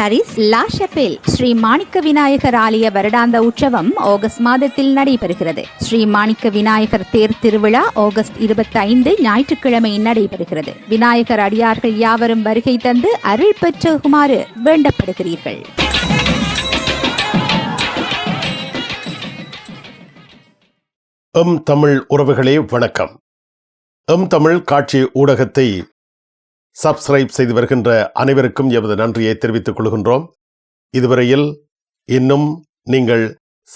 Paris லா ஸ்ரீ மாணிக்க விநாயகர் ஆலய வருடாந்த உற்சவம் ஆகஸ்ட் மாதத்தில் நடைபெறுகிறது. ஸ்ரீ மாணிக்க விநாயகர் தேர் திருவிழா ஆகஸ்ட் இருபத்தி ஐந்து ஞாயிற்றுக்கிழமை நடைபெறுகிறது. விநாயகர் அடியார்கள் யாவரும் வருகை தந்து அருள் பெற்றுமாறு வேண்டப்படுகிறீர்கள். எம் தமிழ் உறவுகளே வணக்கம். எம் தமிழ் காட்சி ஊடகத்தை சப்ஸ்கிரைப் செய்து வருகின்ற அனைவருக்கும் எமது நன்றியை தெரிவித்துக் கொள்கின்றோம். இதுவரையில் இன்னும் நீங்கள்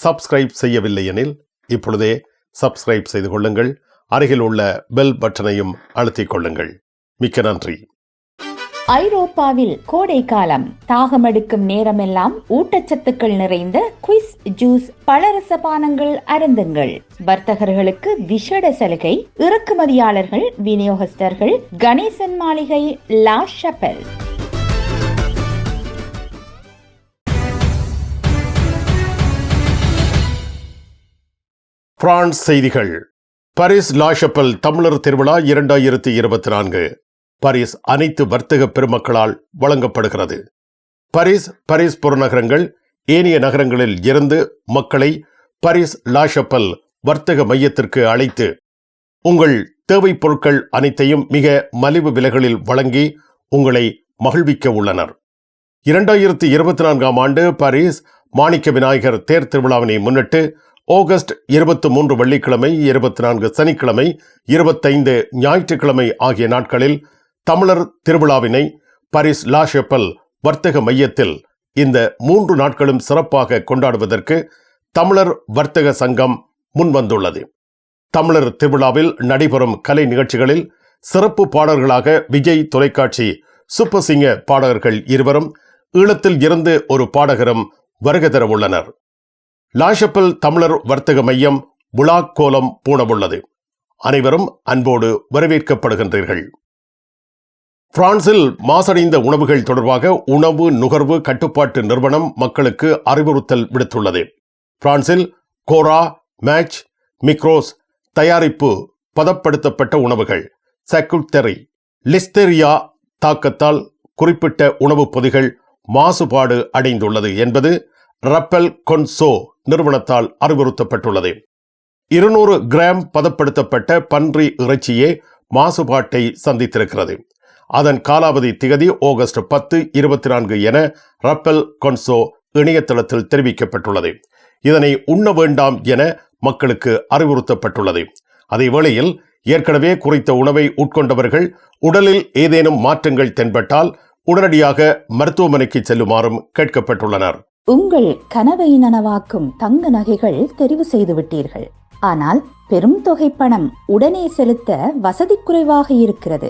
சப்ஸ்கிரைப் செய்யவில்லை எனில் இப்பொழுதே சப்ஸ்கிரைப் செய்து கொள்ளுங்கள். அருகில் உள்ள பெல் பட்டனையும் அழுத்திக் கொள்ளுங்கள். மிக்க நன்றி. ஐரோப்பாவில் கோடை காலம். தாகமெடுக்கும் நேரமெல்லாம் ஊட்டச்சத்துக்கள் நிறைந்த குயிஸ் ஜூஸ் பழரச பானங்கள் அருந்துங்கள். வர்த்தகர்களுக்கு விஷட சலுகை இறக்குமதியாளர்கள் விநியோகஸ்தர்கள் கணேசன் மாளிகை லா ஷப்பல். பிரான்ஸ் செய்திகள். பாரிஸ் லாஷப்பல் தமிழர் திருவிழா இரண்டாயிரத்தி இருபத்தி நான்கு. பரிஸ் அனைத்து வர்த்தக பெருமக்களால் வழங்கப்படுகிறது. பரிஸ் பரிஸ் புறநகரங்கள் ஏனைய நகரங்களில் இருந்து மக்களை பரிஸ் லாஷப்பல் வர்த்தக மையத்திற்கு அழைத்து உங்கள் தேவைப் பொருட்கள் அனைத்தையும் மிக மலிவு விலைகளில் வழங்கி உங்களை மகிழ்விக்க உள்ளனர். இரண்டாயிரத்தி இருபத்தி நான்காம் ஆண்டு பாரிஸ் மாணிக்க விநாயகர் தேர் திருவிழாவினை முன்னிட்டு ஆகஸ்ட் இருபத்தி மூன்று வெள்ளிக்கிழமை இருபத்தி நான்கு சனிக்கிழமை இருபத்தைந்து ஞாயிற்றுக்கிழமை ஆகிய நாட்களில் தமிழர் திருவிழாவினை பாரிஸ் லாஷெப்பல் வர்த்தக மையத்தில் இந்த மூன்று நாட்களும் சிறப்பாக கொண்டாடுவதற்கு தமிழர் வர்த்தக சங்கம் முன்வந்துள்ளது. தமிழர் திருவிழாவில் நடைபெறும் கலை நிகழ்ச்சிகளில் சிறப்பு பாடல்களாக விஜய் தொலைக்காட்சி சூப்பர் சிங்க பாடகர்கள் இருவரும் ஈழத்தில் இருந்து ஒரு பாடகரும் வருகை தர உள்ளனர். லாஷப்பல் தமிழர் வர்த்தக மையம் விழா கோலம் பூணவுள்ளது. அனைவரும் அன்போடு வரவேற்கப்படுகின்றீர்கள். பிரான்சில் மாசடைந்த உணவுகள் தொடர்பாக உணவு நுகர்வு கட்டுப்பாட்டு நிறுவனம் மக்களுக்கு அறிவுறுத்தல் விடுத்துள்ளது. பிரான்சில் கோரா மேட்ச் மிக்ரோஸ் தயாரிப்பு பதப்படுத்தப்பட்ட உணவுகள் சக்குட்டரி லிஸ்டெரியா தாக்கத்தால் குறிப்பிட்ட உணவுப் பொதிகள் மாசுபாடு அடைந்துள்ளது என்பது ரப்பல் கொன்சோ நிறுவனத்தால் அறிவுறுத்தப்பட்டுள்ளது. இருநூறு கிராம் பதப்படுத்தப்பட்ட பன்றி இறைச்சியே மாசுபாட்டை சந்தித்திருக்கிறது. அதன் காலாவதி திகதி ஆகஸ்ட் பத்து இருபத்தி நான்கு என ரப்பல் கொன்சோ இணையதளத்தில் தெரிவிக்கப்பட்டுள்ளது. இதனை உண்ண வேண்டாம் என மக்களுக்கு அறிவுறுத்தப்பட்டுள்ளது. அதே வேளையில் ஏற்கனவே குறித்த உணவை உட்கொண்டவர்கள் உடலில் ஏதேனும் மாற்றங்கள் தென்பட்டால் உடனடியாக மருத்துவமனைக்கு செல்லுமாறும் கேட்கப்பட்டுள்ளனர். உங்கள் கனவை நனவாக்கும் தங்க நகைகள் தெரிவு செய்து விட்டீர்கள் ஆனால் பெரும் தொகை பணம் உடனே செலுத்த வசதி குறைவாக இருக்கிறது.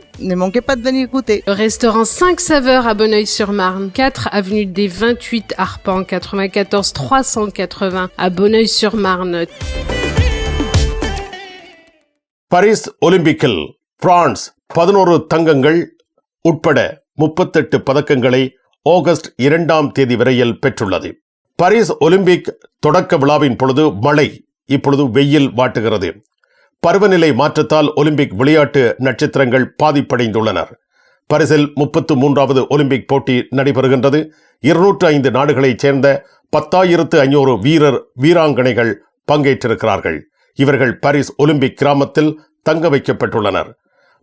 Ne manquez pas de venir goûter. Le restaurant 5 saveurs à Bonneuil-sur-Marne, 4 avenue des 28 Arpents, 94 380 à Bonneuil-sur-Marne. Paris ஒலிம்பிக்கில் பிரான்ஸ் பதினோரு தங்கங்கள் உட்பட முப்பத்தெட்டு பதக்கங்களை ஆகஸ்ட் இரண்டாம் தேதி வரையில் பெற்றுள்ளது பாரிஸ் ஒலிம்பிக் தொடக்க விழாவின் பொழுது மழை இப்பொழுது வெயில் வாட்டுகிறது பருவநிலை மாற்றத்தால் ஒலிம்பிக் விளையாட்டு நட்சத்திரங்கள் பாதிப்படைந்துள்ளனர். பரிசில் முப்பத்து மூன்றாவது ஒலிம்பிக் போட்டி நடைபெறுகின்றது. இருநூற்று ஐந்து நாடுகளைச் சேர்ந்த பத்தாயிரத்து ஐநூறு வீரர் வீராங்கனைகள் பங்கேற்றிருக்கிறார்கள். இவர்கள் பாரிஸ் ஒலிம்பிக் கிராமத்தில் தங்க வைக்கப்பட்டுள்ளனர்.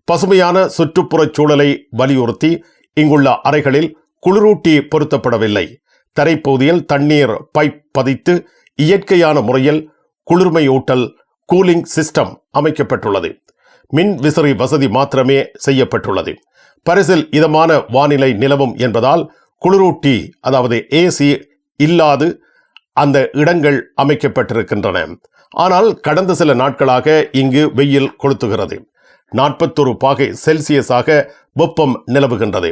பசுமையான சுற்றுப்புறச் சூழலை வலியுறுத்தி இங்குள்ள அறைகளில் குளிரூட்டி பொருத்தப்படவில்லை. தரைப்பகுதியில் தண்ணீர் பைப் பதித்து இயற்கையான முறையில் குளிர்மையூட்டல் கூலிங் சிஸ்டம் அமைக்கப்பட்டுள்ளது. மின் விசிறி வசதி மாத்திரமே செய்யப்பட்டுள்ளது. பரிசில் இதமான வானிலை நிலவும் என்பதால் குளிரூட்டி அதாவது ஏசி இல்லாது அந்த இடங்கள் அமைக்கப்பட்டிருக்கின்றன. ஆனால் கடந்த சில நாட்களாக இங்கு வெயில் கொளுத்துகிறது. நாற்பத்தொரு பாகை செல்சியஸாக வெப்பம் நிலவுகின்றது.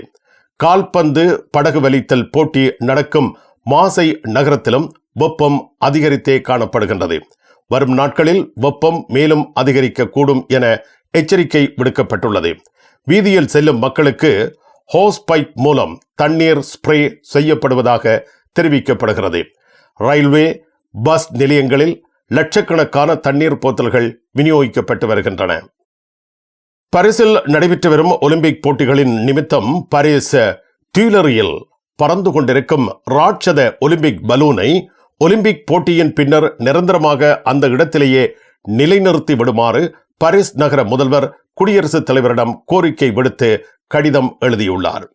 கால்பந்து படகு வலித்தல் போட்டி நடக்கும் மாசை நகரத்திலும் வெப்பம் அதிகரித்தே காணப்படுகின்றது. வரும் நாட்களில் வெப்பம் மேலும் அதிகரிக்கக்கூடும் என எச்சரிக்கை விடுக்கப்பட்டுள்ளது. வீதியில் செல்லும் மக்களுக்கு ஹோஸ் பைப் மூலம் தண்ணீர் ஸ்ப்ரே செய்யப்படுவதாக தெரிவிக்கப்படுகிறது. ரயில்வே பஸ் நிலையங்களில் லட்சக்கணக்கான தண்ணீர் போத்தல்கள் விநியோகிக்கப்பட்டு வருகின்றன. பரிசில் நடைபெற்று வரும் ஒலிம்பிக் போட்டிகளின் நிமித்தம் பாரிஸ் டியூலரியில் பறந்து கொண்டிருக்கும் ராட்சத ஒலிம்பிக் பலூனை ஒலிம்பிக் போட்டியின் பின்னர் நிரந்தரமாக அந்த இடத்திலேயே நிலைநிறுத்தி விடுமாறு பாரிஸ் நகர முதல்வர் குடியரசுத் தலைவரிடம் கோரிக்கை விடுத்து கடிதம் எழுதியுள்ளார்.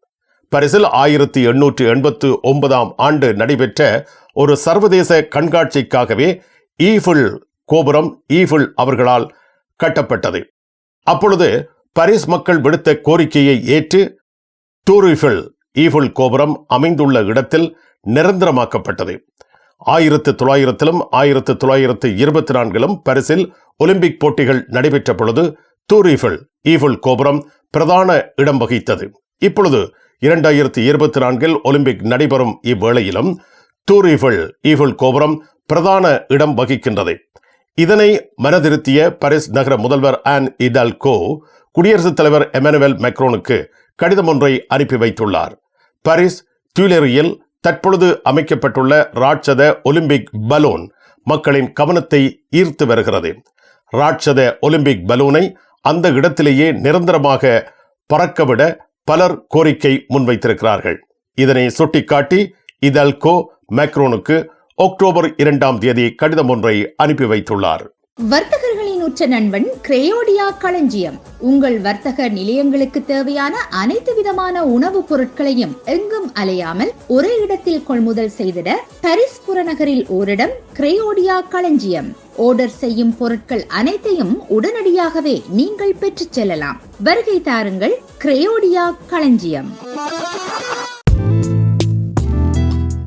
பரிசில் ஆயிரத்தி எண்ணூற்று எண்பத்து ஒன்பதாம் ஆண்டு நடைபெற்ற ஒரு சர்வதேச கண்காட்சிக்காகவே ஈஃபில் கோபுரம் ஈஃபில் அவர்களால் கட்டப்பட்டது. அப்பொழுது பரிஸ் மக்கள் விடுத்த கோரிக்கையை ஏற்று ஈஃபில் ஈஃபிள் கோபுரம் அமைந்துள்ள இடத்தில் நிரந்தரமாக்கப்பட்டது. ஆயிரத்து தொள்ளாயிரத்திலும் ஆயிரத்து தொள்ளாயிரத்து இருபத்தி நான்கிலும் பரிசில் ஒலிம்பிக் போட்டிகள் நடைபெற்ற பொழுது டூரிஃபிள் ஈஃபிள் கோபுரம் பிரதான இடம் வகித்தது. இப்பொழுது இரண்டாயிரத்தி இருபத்தி நான்கில் ஒலிம்பிக் நடைபெறும் இவ்வேளையிலும் டூரிஃபிள் ஈஃபிள் கோபுரம் பிரதான இடம் வகிக்கின்றது. இதனை மனதிருத்திய பாரிஸ் நகர முதல்வர் ஆன் இடால்கோ குடியரசுத் தலைவர் எமனுவேல் மெக்ரோனுக்கு கடிதம் ஒன்றை அனுப்பி வைத்துள்ளார். பாரிஸ் டியூலரியில் தற்பொழுது அமைக்கப்பட்டுள்ள ராட்சத ஒலிம்பிக் பலூன் மக்களின் கவனத்தை ஈர்த்து வருகிறது. ராட்சத ஒலிம்பிக் பலூனை அந்த இடத்திலேயே நிரந்தரமாக பறக்கவிட பலர் கோரிக்கை முன்வைத்திருக்கிறார்கள். இதனை சுட்டிக்காட்டி இதல்கோ மேக்ரோனுக்கு அக்டோபர் இரண்டாம் தேதி கடிதம் ஒன்றை அனுப்பி வைத்துள்ளார். வர்த்தகர்கள் உற்ற நண்பன் கிரேயோடியா களஞ்சியம். உங்கள் வர்த்தக நிலையங்களுக்கு தேவையான அனைத்து விதமான உணவுப் பொருட்களையும் எங்கும் அலையாமல் ஒரே இடத்தில் கொள்முதல் செய்திட பரிஸ் புறநகரில் ஓரிடம் கிரேயோடியா களஞ்சியம். ஆர்டர் செய்யும் பொருட்கள் அனைத்தையும் உடனடியாகவே நீங்கள் பெற்றுச் செல்லலாம். வருகை தாருங்கள் கிரேயோடியா களஞ்சியம்.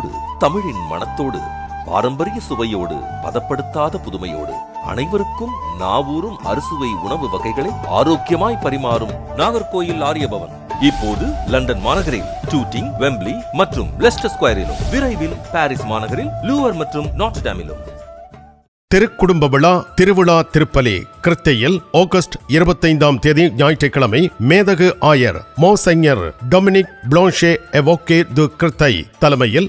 மனதோடு தமிழின் மனத்தோடு பாரம்பரிய சுவையோடு பதப்படுத்தாத புதுமையோடு அனைவருக்கும் நாவூரும் அறுசுவை உணவு வகைகளை ஆரோக்கியமாய் பரிமாறும் நாகர்கோயில் ஆரியபவன். இப்போது லண்டன் மாநகரில் டூட்டிங் வெம்ப்லி மற்றும் லெஸ்டர் ஸ்கொயரிலும் விரைவில் பாரிஸ் மாநகரில் லூவர் மற்றும் நாட்டாமிலும் திருக்குடும்ப விழா திருவிழா திருப்பலி கிருத்தையில் ஆகஸ்ட் இருபத்தைந்தாம் தேதி ஞாயிற்றுக்கிழமை மேதகு ஆயர் மோசைஞர் டொமினிக் பிளான்ஷே எவோகே து கிருத்தை தலைமையில்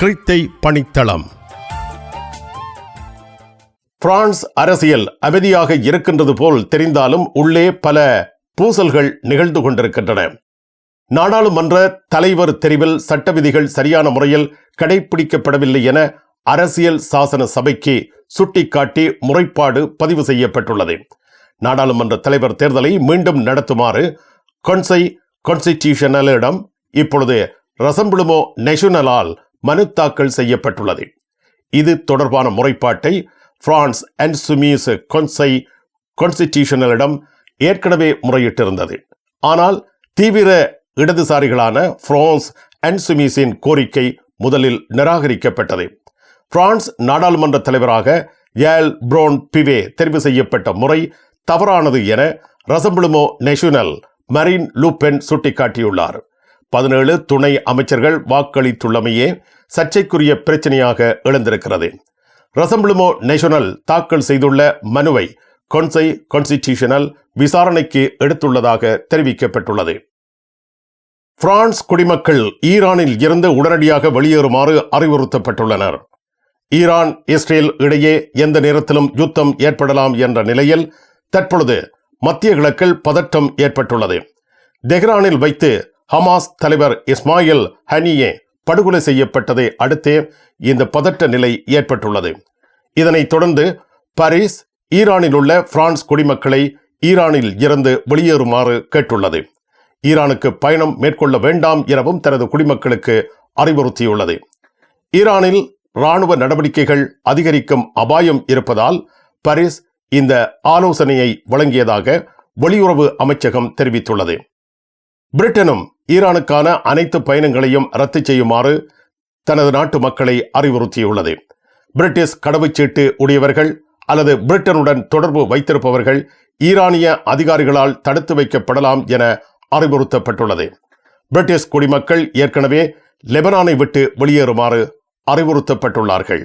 கிறித்தை பணித்தளம். பிரான்ஸ் அரசியல் அமைதியாக இருக்கின்றது போல் தெரிந்தாலும் உள்ளே பல பூசல்கள் நிகழ்ந்து கொண்டிருக்கின்றன. நாடாளுமன்ற தலைவர் தெரிவில் சட்ட விதிகள் சரியான முறையில் கடைபிடிக்கப்படவில்லை என அரசியல் சாசன சபைக்கு சுட்டிக்காட்டி முறைப்பாடு பதிவு செய்யப்பட்டுள்ளது. நாடாளுமன்ற தலைவர் தேர்தலை மீண்டும் நடத்துமாறு கொன்சை கான்ஸ்டிடியூஷனலிடம் இப்பொழுது ரசம்பிளுமோ நெஷனலால் மனு தாக்கல் செய்யப்பட்டுள்ளது. இது தொடர்பான முறைப்பாட்டை பிரான்ஸ் அண்ட் சுமீஸ் கொன்சை கான்ஸ்டிடியூஷனலிடம் ஏற்கனவே முறையிட்டிருந்தது. ஆனால் தீவிர இடதுசாரிகளான பிரான்ஸ் அண்ட் சுமீஸின் கோரிக்கை முதலில் நிராகரிக்கப்பட்டது. பிரான்ஸ் நாடாளுமன்ற தலைவராக ஏல் புரோன் பிவே தெரிவு செய்யப்பட்ட முறை தவறானது என ரசம்பிளுமோ நேஷனல் மரீன் லூபென் சுட்டிக்காட்டியுள்ளார். பதினேழு துணை அமைச்சர்கள் வாக்களித்துள்ளமையே சர்ச்சைக்குரிய பிரச்சனையாக எழுந்திருக்கிறது. ரசம்பிளுமோ நேஷனல் தாக்கல் செய்துள்ள மனுவை கொன்சை கான்ஸ்டிடியூஷனல் விசாரணைக்கு எடுத்துள்ளதாக தெரிவிக்கப்பட்டுள்ளது. பிரான்ஸ் குடிமக்கள் ஈரானில் இருந்து உடனடியாக வெளியேறுமாறு அறிவுறுத்தப்பட்டுள்ளனர். ஈரான் இஸ்ரேல் இடையே எந்த நேரத்திலும் யுத்தம் ஏற்படலாம் என்ற நிலையில் தற்பொழுது மத்திய கிழக்கில் பதற்றம் ஏற்பட்டுள்ளது. தெஹ்ரானில் வைத்து ஹமாஸ் தலைவர் இஸ்மாயில் ஹனியே படுகொலை செய்யப்பட்டதை அடுத்தே இந்த பதற்ற நிலை ஏற்பட்டுள்ளது. இதனைத் தொடர்ந்து பாரிஸ் ஈரானில் உள்ள பிரான்ஸ் குடிமக்களை ஈரானில் இருந்து வெளியேறுமாறு கேட்டுள்ளது. ஈரானுக்கு பயணம் மேற்கொள்ள வேண்டாம் எனவும் தனது குடிமக்களுக்கு அறிவுறுத்தியுள்ளது. ஈரானில் இராணுவ நடவடிக்கைகள் அதிகரிக்கும் அபாயம் இருப்பதால் பாரிஸ் இந்த ஆலோசனையை வழங்கியதாக வெளியுறவு அமைச்சகம் தெரிவித்துள்ளது. பிரிட்டனும் ஈரானுக்கான அனைத்து பயணங்களையும் ரத்து செய்யுமாறு தனது நாட்டு மக்களை அறிவுறுத்தியுள்ளது. பிரிட்டிஷ் கடவுச்சீட்டு உடையவர்கள் அல்லது பிரிட்டனுடன் தொடர்பு வைத்திருப்பவர்கள் ஈரானிய அதிகாரிகளால் தடுத்து வைக்கப்படலாம் என அறிவுறுத்தப்பட்டுள்ளது. பிரிட்டிஷ் குடிமக்கள் ஏற்கனவே லெபனானை விட்டு வெளியேறுமாறு அறிவுறுத்தப்பட்டுள்ளார்கள்.